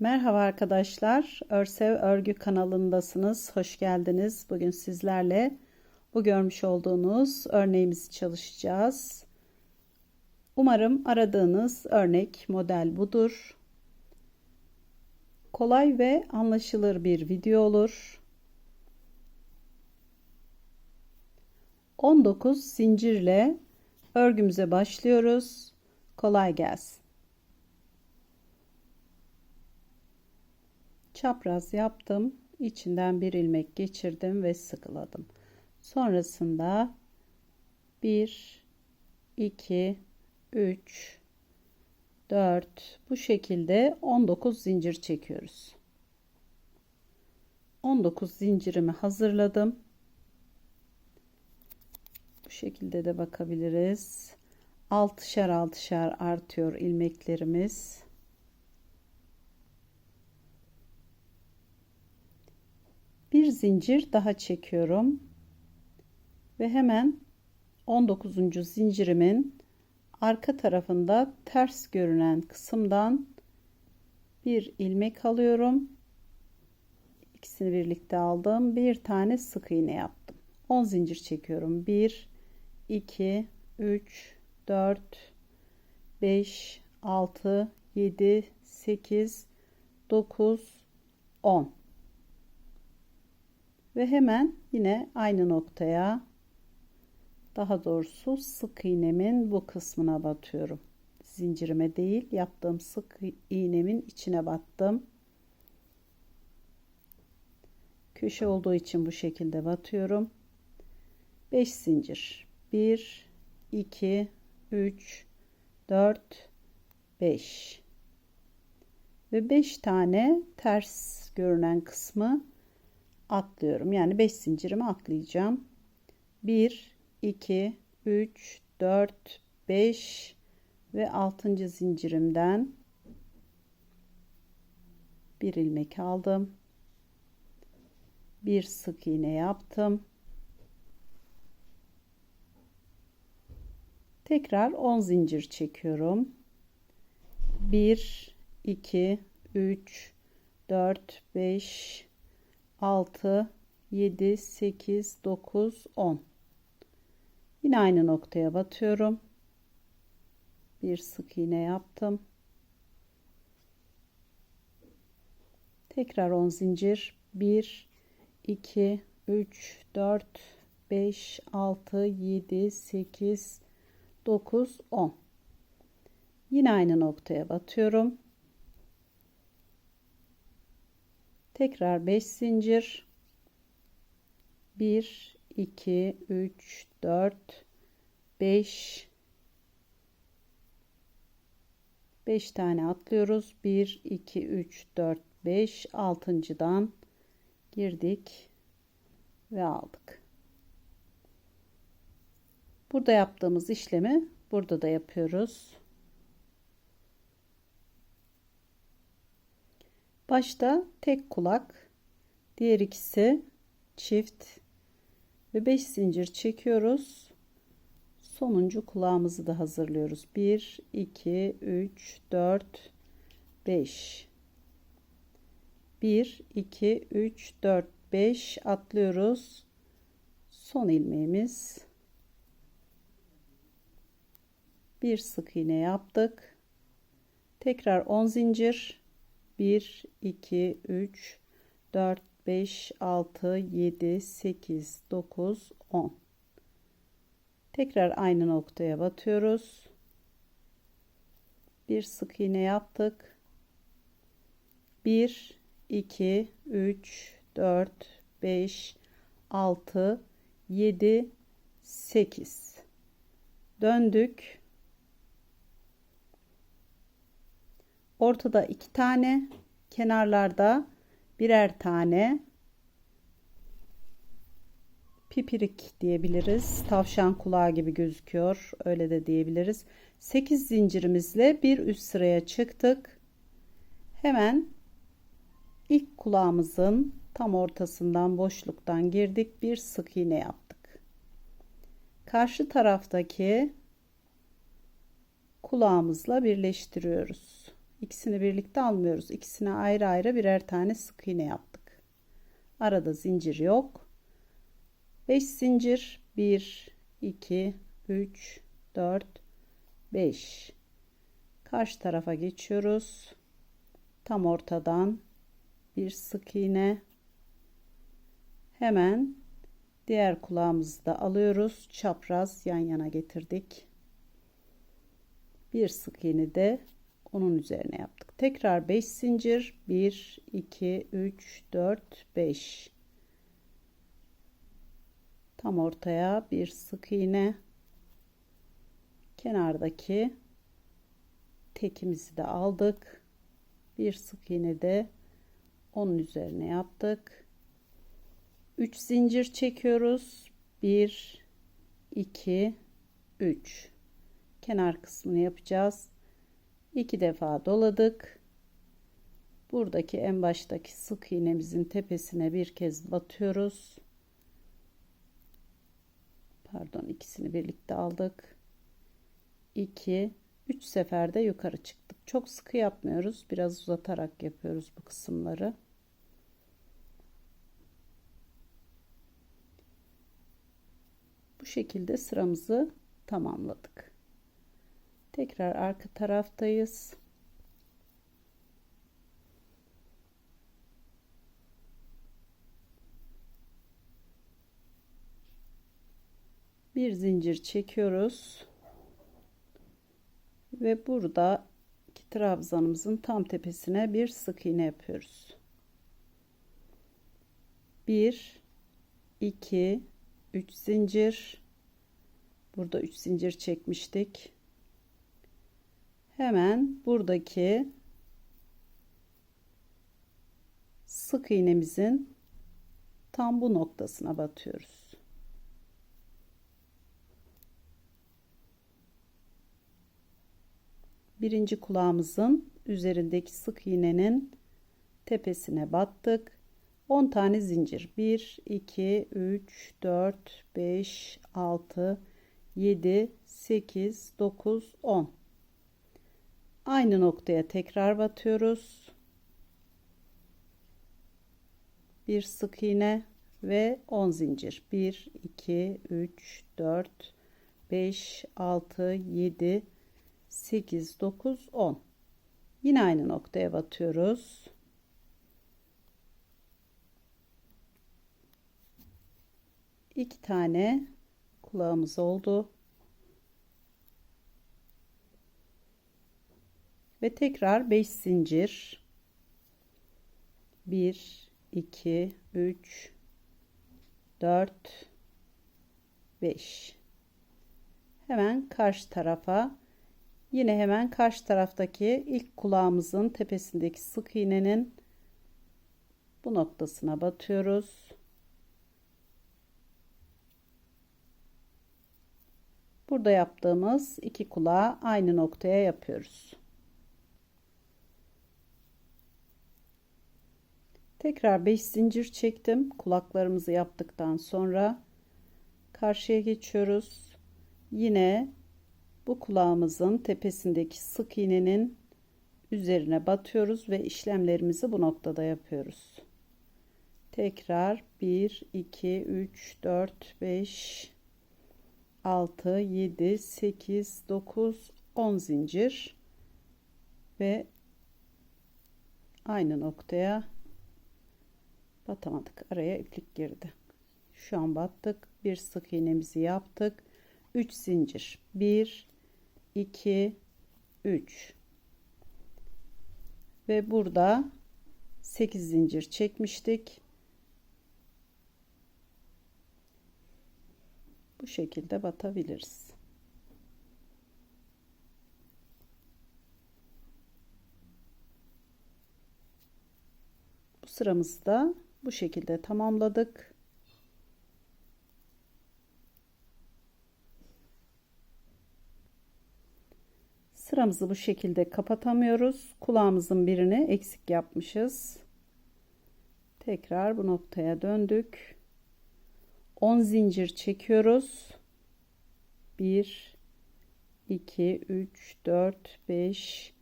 Merhaba arkadaşlar. Örsev Örgü kanalındasınız. Hoş geldiniz. Bugün sizlerle bu görmüş olduğunuz örneğimizi çalışacağız. Umarım aradığınız örnek model budur. Kolay ve anlaşılır bir video olur. 19 zincirle örgümüze başlıyoruz. Kolay gelsin. Çapraz yaptım. İçinden bir ilmek geçirdim ve sıkıladım. Sonrasında 1 2 3 4 bu şekilde 19 zincir çekiyoruz. 19 zincirimi hazırladım. Bu şekilde de bakabiliriz. Altışar altışar artıyor ilmeklerimiz. Bir zincir daha çekiyorum. Ve hemen 19. zincirimin arka tarafında ters görünen kısımdan bir ilmek alıyorum. İkisini birlikte aldım. Bir tane sık iğne yaptım. 10 zincir çekiyorum. 1 2 3 4 5 6 7 8 9 10 ve hemen yine aynı noktaya daha doğrusu sık iğnemin bu kısmına batıyorum. Zincirime değil yaptığım sık iğnemin içine battım. Köşe olduğu için bu şekilde batıyorum. 5 zincir. 1 2 3 4 5 ve 5 tane ters görünen kısmı atlıyorum. Yani 5 zincirimi atlayacağım. 1 2 3 4 5 ve 6. zincirimden bir ilmek aldım. Bir sık iğne yaptım. Tekrar 10 zincir çekiyorum. 1 2 3 4 5 6 7 8 9 10 yine aynı noktaya batıyorum. Bir sık iğne yaptım. Tekrar 10 zincir. 1 2 3 4 5 6 7 8 9 10 yine aynı noktaya batıyorum tekrar 5 zincir. 1 2 3 4 5 5 tane atlıyoruz. 1 2 3 4 5 altıncıdan girdik ve aldık. Burada yaptığımız işlemi burada da yapıyoruz Başta tek kulak, diğer ikisi çift ve 5 zincir çekiyoruz. Sonuncu kulağımızı da hazırlıyoruz. 1 2 3 4 5 1 2 3 4 5 atlıyoruz. Son ilmeğimiz bir sık iğne yaptık. Tekrar 10 zincir 1 2 3 4 5 6 7 8 9 10 tekrar aynı noktaya batıyoruz. Bir sık iğne yaptık. 1 2 3 4 5 6 7 8 döndük ortada iki tane kenarlarda birer tane pipirik diyebiliriz. Tavşan kulağı gibi gözüküyor öyle de diyebiliriz. 8 zincirimizle bir üst sıraya çıktık. Hemen ilk kulağımızın tam ortasından boşluktan girdik bir sık iğne yaptık. Karşı taraftaki kulağımızla birleştiriyoruz İkisini birlikte almıyoruz. İkisine ayrı ayrı birer tane sık iğne yaptık. Arada zincir yok. 5 zincir 1 2 3 4 5 karşı tarafa geçiyoruz tam ortadan bir sık iğne hemen diğer kulağımızı da alıyoruz çapraz yan yana getirdik bir sık iğne de onun üzerine yaptık. Tekrar 5 zincir. 1 2 3 4 5 tam ortaya bir sık iğne. Kenardaki tekimizi de aldık. Bir sık iğne de onun üzerine yaptık. 3 zincir çekiyoruz. 1 2 3 kenar kısmını yapacağız 2 defa doladık. Buradaki en baştaki sık iğnemizin tepesine bir kez batıyoruz. Pardon ikisini birlikte aldık. 2 3 seferde yukarı çıktık. Çok sıkı yapmıyoruz. Biraz uzatarak yapıyoruz bu kısımları. Bu şekilde sıramızı tamamladık tekrar arka taraftayız. Bir zincir çekiyoruz. Ve burada trabzanımızın tam tepesine bir sık iğne yapıyoruz. 1 2 3 zincir. Burada 3 zincir çekmiştik hemen buradaki sık iğnemizin tam bu noktasına batıyoruz. Birinci kulağımızın üzerindeki sık iğnenin tepesine battık. 10 tane zincir. 1 2 3 4 5 6 7 8 9 10 aynı noktaya tekrar batıyoruz. Bir sık iğne ve 10 zincir. 1 2 3 4 5 6 7 8 9 10 yine aynı noktaya batıyoruz. İki tane kulağımız oldu ve tekrar 5 zincir 1 2 3 4 5 hemen karşı tarafa Yine hemen karşı taraftaki ilk kulağımızın tepesindeki sık iğnenin bu noktasına batıyoruz. Burada yaptığımız iki kulağı aynı noktaya yapıyoruz. Tekrar 5 zincir çektim. Kulaklarımızı yaptıktan sonra karşıya geçiyoruz. Yine bu kulağımızın tepesindeki sık iğnenin üzerine batıyoruz ve işlemlerimizi bu noktada yapıyoruz. Tekrar 1 2 3 4 5 6 7 8 9 10 zincir ve aynı noktaya batamadık. Araya iplik girdi. Şu an battık. Bir sık iğnemizi yaptık. 3 zincir. 1 2 3 ve burada 8 zincir çekmiştik. Bu şekilde batabiliriz. Bu sıramızı da bu şekilde tamamladık. Sıramızı bu şekilde kapatamıyoruz. Kulağımızın birini eksik yapmışız. Tekrar bu noktaya döndük. 10 zincir çekiyoruz. 1 2 3 4 5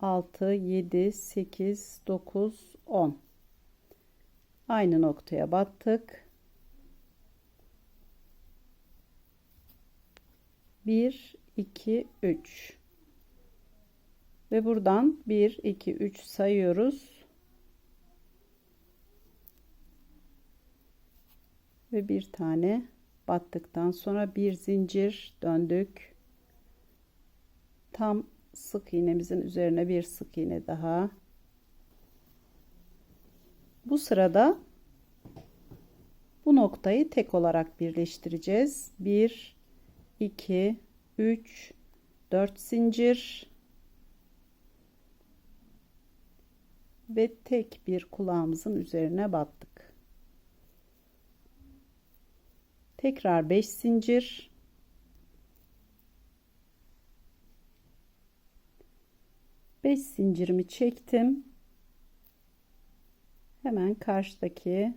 6 7 8 9 10 aynı noktaya battık. 1 2 3 ve buradan 1 2 3 sayıyoruz. Ve bir tane battıktan sonra bir zincir döndük. Tam sık iğnemizin üzerine bir sık iğne daha bu sırada bu noktayı tek olarak birleştireceğiz. 1 2 3 4 zincir. Ve tek bir kulağımızın üzerine battık. Tekrar 5 zincir. Beş zincirimi çektim hemen karşıdaki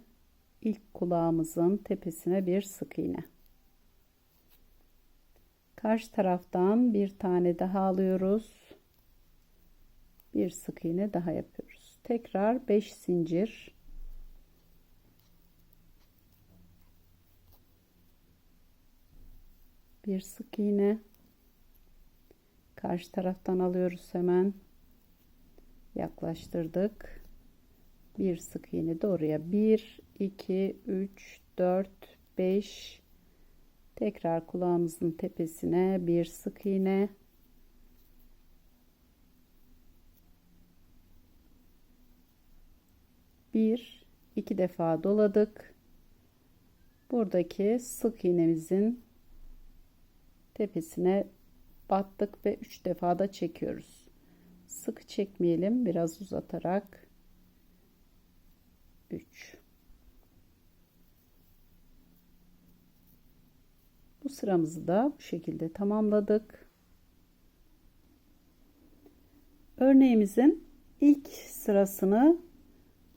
ilk kulağımızın tepesine bir sık iğne. Karşı taraftan bir tane daha alıyoruz. Bir sık iğne daha yapıyoruz. Tekrar 5 zincir. Bir sık iğne. Karşı taraftan alıyoruz hemen. Yaklaştırdık bir sık iğne de oraya 1 2 3 4 5 tekrar kulağımızın tepesine bir sık iğne. Bir iki defa doladık. Buradaki sık iğnemizin tepesine battık ve üç defa da çekiyoruz. Sık çekmeyelim biraz uzatarak 3 bu sıramızı da bu şekilde tamamladık. Örneğimizin ilk sırasını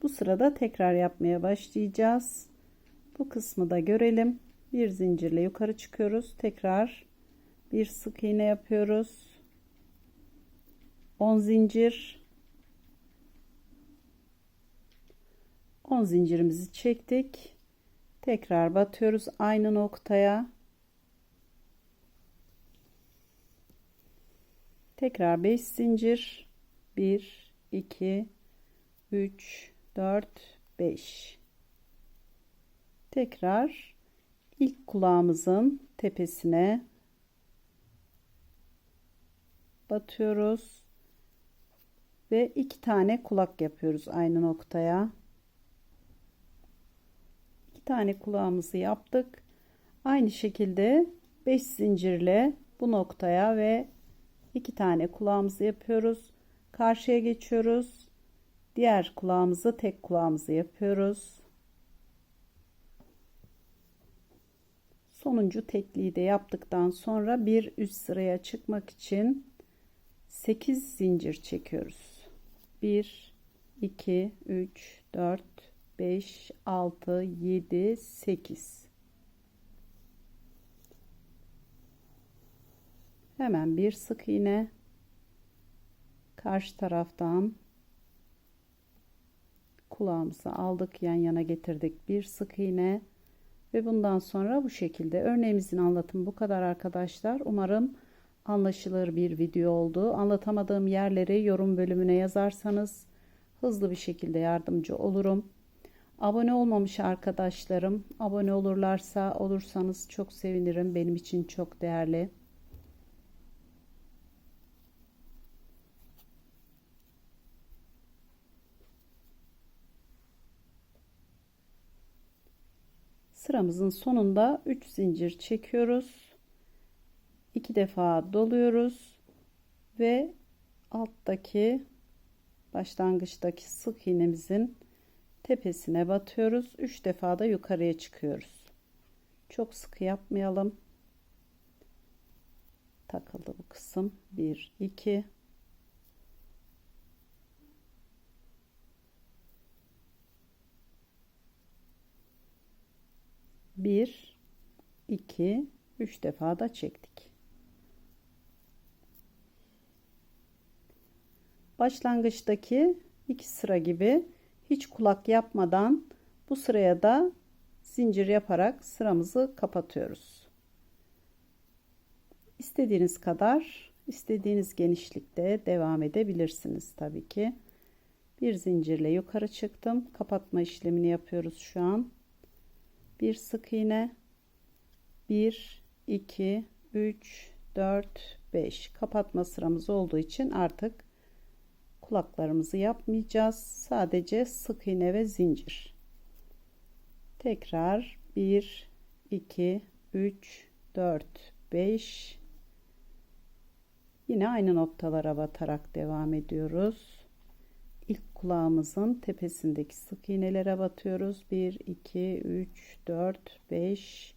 bu sırada tekrar yapmaya başlayacağız. Bu kısmı da görelim. Bir zincirle yukarı çıkıyoruz. Tekrar bir sık iğne yapıyoruz. 10 zincir 10 zincirimizi çektik. Tekrar batıyoruz aynı noktaya. Tekrar 5 zincir. 1 2 3 4 5 tekrar ilk kulağımızın tepesine batıyoruz. Ve iki tane kulak yapıyoruz aynı noktaya tane kulağımızı yaptık. Aynı şekilde 5 zincirle bu noktaya ve iki tane kulağımızı yapıyoruz. Karşıya geçiyoruz. Diğer kulağımızı tek kulağımızı yapıyoruz. Sonuncu tekliği de yaptıktan sonra bir üst sıraya çıkmak için 8 zincir çekiyoruz. 1 2 3 4 5 6 7 8 hemen bir sık iğne. Karşı taraftan kulağımızı aldık yan yana getirdik. Bir sık iğne ve bundan sonra bu şekilde. Örneğimizin anlatımı bu kadar arkadaşlar. Umarım anlaşılır bir video oldu. Anlatamadığım yerleri yorum bölümüne yazarsanız hızlı bir şekilde yardımcı olurum abone olmamış arkadaşlarım abone olurlarsa olursanız çok sevinirim benim için çok değerli sıramızın sonunda 3 zincir çekiyoruz. 2 defa doluyoruz ve alttaki başlangıçtaki sık iğnemizin tepesine batıyoruz. 3 defa da yukarıya çıkıyoruz. Çok sıkı yapmayalım. Takıldı bu kısım. 1 2 1 2 3 defa da çektik Başlangıçtaki iki sıra gibi hiç kulak yapmadan bu sıraya da zincir yaparak sıramızı kapatıyoruz. İstediğiniz kadar, istediğiniz genişlikte devam edebilirsiniz tabii ki. Bir zincirle yukarı çıktım. Kapatma işlemini yapıyoruz şu an. Bir sık iğne. 1 2 3 4 5 kapatma sıramız olduğu için artık kulaklarımızı yapmayacağız. Sadece sık iğne ve zincir. Tekrar 1 2 3 4 5 Yine aynı noktalara batarak devam ediyoruz. İlk kulağımızın tepesindeki sık iğnelere batıyoruz. 1 2 3 4 5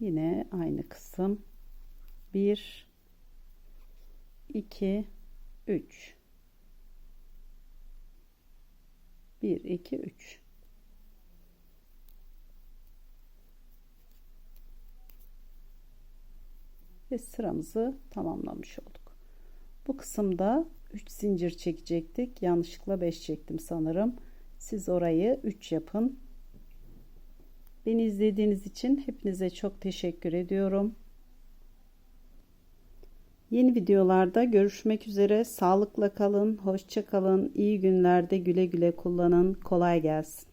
Yine aynı kısım. 1 2 3 1 2 3 ve sıramızı tamamlamış olduk. Bu kısımda 3 zincir çekecektik. Yanlışlıkla 5 çektim sanırım. Siz orayı 3 yapın. Beni izlediğiniz için hepinize çok teşekkür ediyorum. Yeni videolarda görüşmek üzere. Sağlıkla kalın, hoşça kalın. İyi günlerde güle güle kullanın. Kolay gelsin.